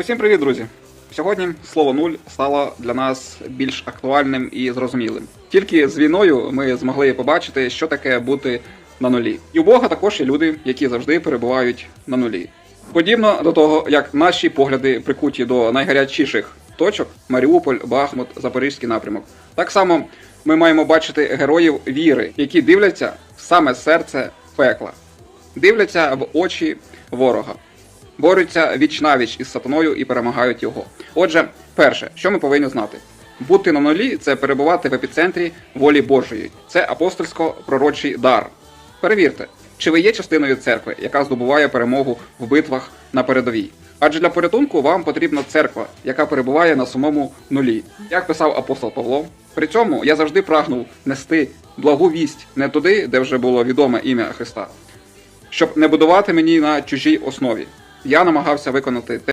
Усім привіт, друзі! Сьогодні слово нуль стало для нас більш актуальним і зрозумілим. Тільки з війною ми змогли побачити, що таке бути на нулі. І у Бога також є люди, які завжди перебувають на нулі. Подібно до того, як наші погляди прикуті до найгарячіших точок Маріуполь, Бахмут, Запорізький напрямок. Так само ми маємо бачити героїв віри, які дивляться в саме серце пекла, дивляться в очі ворога борються віч навіч із сатаною і перемагають його. Отже, перше, що ми повинні знати: бути на нулі це перебувати в епіцентрі волі Божої. Це апостольсько-пророчий дар. Перевірте, чи ви є частиною церкви, яка здобуває перемогу в битвах на передовій. Адже для порятунку вам потрібна церква, яка перебуває на самому нулі. Як писав апостол Павло, при цьому я завжди прагнув нести благу вість не туди, де вже було відоме ім'я Христа, щоб не будувати мені на чужій основі. Я намагався виконати те.